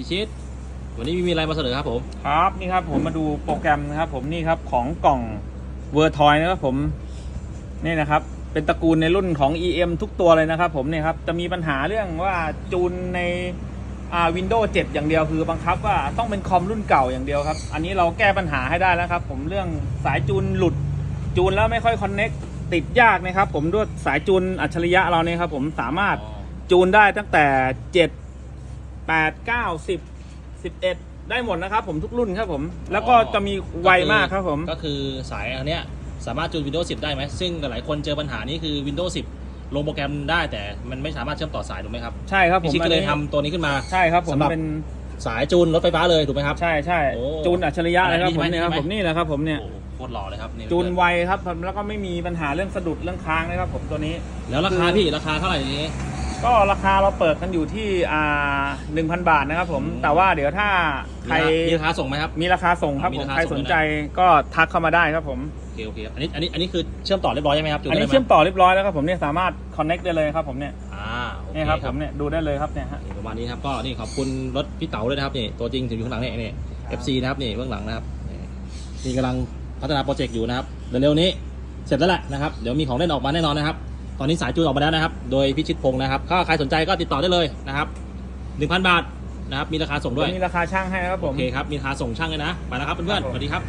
พิชิต วันนี้มีอะไรมาเสนอครับผม ครับนี่ครับผมมาดูโปรแกรมนะครับ ผมนี่ครับของกล่องเวอร์ทอยนะครับผมนี่นะครับเป็นตระกูลในรุ่นของ EM ทุกตัวเลยนะครับ ผมเนี่ยครับจะมีปัญหาเรื่องว่าจูนในอ่า Windows 7 อย่างเดียวคือบังคับว่าต้องเป็นคอมรุ่นเก่าอย่างเดียวครับ อันนี้เราแก้ปัญหาให้ได้แล้วครับ ผมเรื่องสายจูนหลุด จูนแล้วไม่ค่อยคอนเน็กติดยากนะครับ ผมด้วยสายจูนอัจฉริยะเราเนี่ยครับ ผมสามารถจูนได้ตั้งแต่ 7 8 9 10 11ได้หมดนะครับผมทุกรุ่นครับผม แล้วก็จะมีไวมากครับผม ก็คือสายอันเนี้ยสามารถจูน Windows 10 ได้ไหม ซึ่งหลายคนเจอปัญหานี้คือ Windows 10 ลงโปรแกรมได้แต่มันไม่สามารถเชื่อมต่อสายถูกไหมครับ ใช่ครับผพิมชิตก็เลยอันทำนี้ตัวนี้ขึ้นมาใช่ครับผมสำหรับเป็นสายจูนรถไฟฟ้าเลยถูกไหมครับ ใช่ใช่โอ้จูนอัจฉริยะเลยครับอันนี้ผมใช่ไหมเนี่ยครับใช่ผมไหมนี่แหละครับผมเนี่ยโอ้โหโคตรหล่อเลยครับนี่จูนไวครับแล้วก็ไม่มีปัญหาเรื่องสะดุดเรื่องค้างนะครับผมตัวนี้ แล้วราคาพี่ราคาเท่าไหร่นี้ ก็ราคาเราเปิดกันอยู่ที่อ่าหนึ่งพันบาทนะครับผมอืมแต่ว่าเดี๋ยวถ้าใครมีราคาส่งไหมครับ มีราคาส่งครับมีผมราคาใครส่สงนด้วยนะใจก็ทักเข้ามาได้ครับผม โอเคโอเคครับอันนี้อันนี้อันนี้คือเชื่อมต่อเรียบร้อยใช่ไหมครับจูนอันนี้ได้ไหมเชื่อมต่อเรียบร้อยแล้วครับผมเนี่ยสามารถคอนเน็กได้เลยครับผมเนี่ยอ่าโอเคเนี่ยครับผมเนี่ยดูได้เลยครับเนี่ยฮะนี่ประมาณนี้ครับก็นี่ขอบคุณรถพี่เต๋าด้วยนะครับนี่ตัวจริงถึงอยู่ข้างหลังเนี่ยนี่ FC นะครับนี่เบื้องหลังนะครับนี่นี่กำลังพัฒนาโปรเจกต์อยู่นะครับเร็วๆนี้เสร็จแล้วแหละนะครับเดี๋ยวมีของเล่นออกมาแน่นอนนะครับ ตอนนี้สายจูนออกมาแล้วนะครับ โดยพิชิตพงศ์นะครับถ้าใครสนใจก็ติดต่อได้เลยนะครับ1,000 บาทนะครับ มีราคาส่งด้วย มีราคาช่างให้นะครับผโอม เคครับ มีราคาส่งช่างเลยนะ ไปแล้วครับเพื่อนครับผมๆสวัสดีครับ